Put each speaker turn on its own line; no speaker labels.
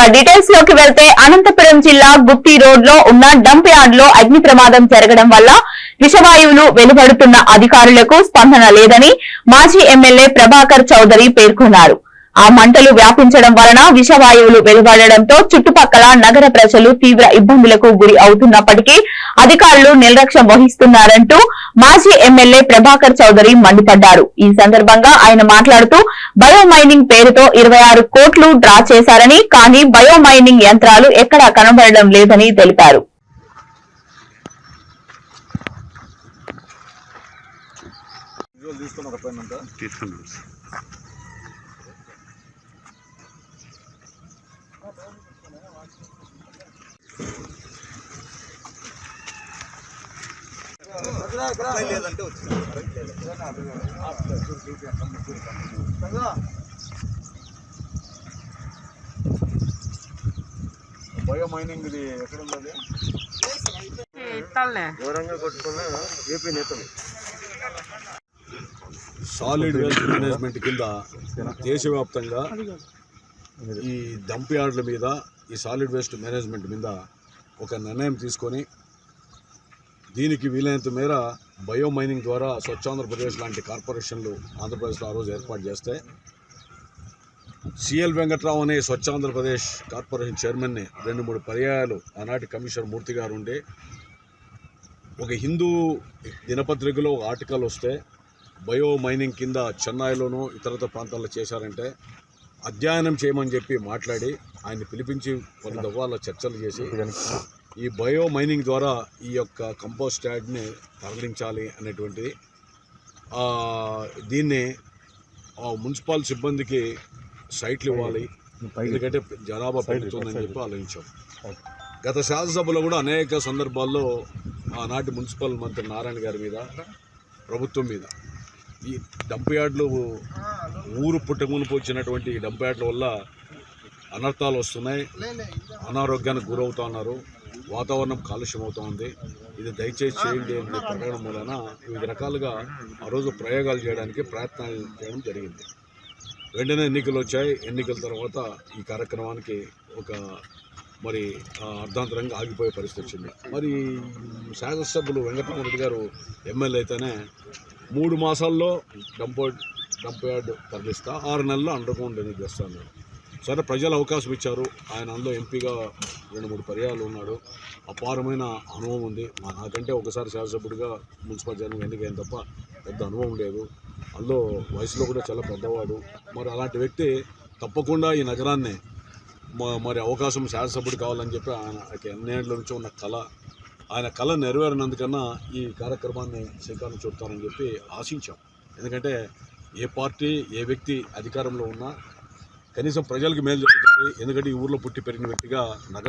ఇక డీటెయిల్స్లోకి వెళ్తే అనంతపురం జిల్లా గుత్తి రోడ్లో ఉన్న డంప్ యార్డ్లో అగ్ని ప్రమాదం జరగడం వల్ల విషవాయువులు వెలువడుతున్న అధికారులకు స్పందన లేదని మాజీ ఎమ్మెల్యే ప్రభాకర్ చౌదరి పేర్కొన్నారు. ఆ మంటలు వ్యాపించడం వలన విషవాయువులు వెలువడడంతో చుట్టుపక్కల నగర ప్రజలు తీవ్ర ఇబ్బందులకు గురి అవుతున్నప్పటికీ అధికారులు నిర్లక్ష్యం వహిస్తున్నారంటూ మాజీ ఎమ్మెల్యే ప్రభాకర్ చౌదరి మండిపడ్డారు. ఈ సందర్భంగా ఆయన మాట్లాడుతూ బయో మైనింగ్ పేరుతో ఇరవై ఆరు కోట్లు డ్రా చేశారని కానీ బయో మైనింగ్ యంత్రాలు ఎక్కడా కనబడడం లేదని తెలిపారు.
తీసుకున్నాం
లేదంటే వచ్చింది బయో మైనింగ్ ఇది ఎక్కడ ఉన్నది దూరంగా కొట్టుకున్న ఏపీ నేతలు. సాలిడ్ వేస్ట్ మేనేజ్మెంట్ కింద దేశవ్యాప్తంగా ఈ డంప్ యార్డుల మీద ఈ సాలిడ్ వేస్ట్ మేనేజ్మెంట్ మీద ఒక నిర్ణయం తీసుకొని దీనికి వీలైనంత మేర బయో మైనింగ్ ద్వారా స్వచ్ఛాంధ్రప్రదేశ్ లాంటి కార్పొరేషన్లు ఆంధ్రప్రదేశ్లో ఆ రోజు ఏర్పాటు చేస్తే సిఎల్ వెంకట్రావు అనే స్వచ్ఛాంధ్రప్రదేశ్ కార్పొరేషన్ చైర్మన్ని రెండు మూడు పర్యాయాలు ఆనాటి కమిషనర్ మూర్తి గారు ఉండి ఒక హిందూ దినపత్రికలో ఆర్టికల్ వస్తే బయో మైనింగ్ కింద చెన్నైలోనూ ఇతరత ప్రాంతాల్లో చేశారంటే అధ్యయనం చేయమని చెప్పి మాట్లాడి ఆయన్ని పిలిపించి కొన్ని దవ్వాల చర్చలు చేసి ఈ బయో మైనింగ్ ద్వారా ఈ యొక్క కంపోస్ట్ యార్డ్ని తరలించాలి అనేటువంటిది. దీన్ని ఆ మున్సిపల్ సిబ్బందికి సైట్లు ఇవ్వాలి. ఎందుకంటే జనాభా పెరుగుతుందని చెప్పి ఆలోచించాం. గత శాసనసభలో కూడా అనేక సందర్భాల్లో ఆనాటి మున్సిపల్ మంత్రి నారాయణ గారి మీద ప్రభుత్వం మీద ఈ డంప్ యార్డ్లు ఊరు పుట్టమునుపు వచ్చినటువంటి ఈ వల్ల అనర్థాలు వస్తున్నాయి. అనారోగ్యానికి గురవుతా ఉన్నారు. వాతావరణం కాలుష్యం అవుతూ ఉంది. ఇది దయచేసి చేయండి అనే ప్రకటన మూలన వివిధ రకాలుగా ఆ రోజు ప్రయోగాలు చేయడానికి ప్రయత్నాలు చేయడం జరిగింది. వెంటనే ఎన్నికలు వచ్చాయి. ఎన్నికల తర్వాత ఈ కార్యక్రమానికి ఒక మరి అర్ధాంతరంగా ఆగిపోయే పరిస్థితి వచ్చింది. మరి శాసనసభ్యులు వెంకటరామరెడ్డి గారు ఎమ్మెల్యే అయితేనే మూడు మాసాల్లో డంప్ డంప్ యార్డ్ తరలిస్తా ఆరు నెలల్లో అండర్ గ్రౌండ్ డ్రైనేజ్ చేస్తాను సరే ప్రజలు అవకాశం ఇచ్చారు. ఆయన అందులో ఎంపీగా రెండు మూడు పర్యాలు ఉన్నాడు. అపారమైన అనుభవం ఉంది. మా- నాకంటే ఒకసారి శాసనసభ్యుడిగా మున్సిపల్ చైర్మన్ ఎన్నికైన తప్ప పెద్ద అనుభవం లేదు. అందులో వయసులో కూడా చాలా పెద్దవాడు. మరి అలాంటి వ్యక్తి తప్పకుండా ఈ నగరాన్ని మరి అవకాశం శాసనసభ్యుడు కావాలని చెప్పి ఆయన ఎన్నేళ్ళ నుంచి ఉన్న కళ. ఆయన కళ నెరవేరినందుకన్నా ఈ కార్యక్రమాన్ని శ్రీకారం చుడతానని చెప్పి ఆశించాం. ఎందుకంటే ఏ పార్టీ ఏ వ్యక్తి అధికారంలో ఉన్నా కనీసం ప్రజలకు మేలు జరుగుతుంది. ఎందుకంటే ఈ ఊర్లో పుట్టి పెరిగిన వ్యక్తిగా నగరం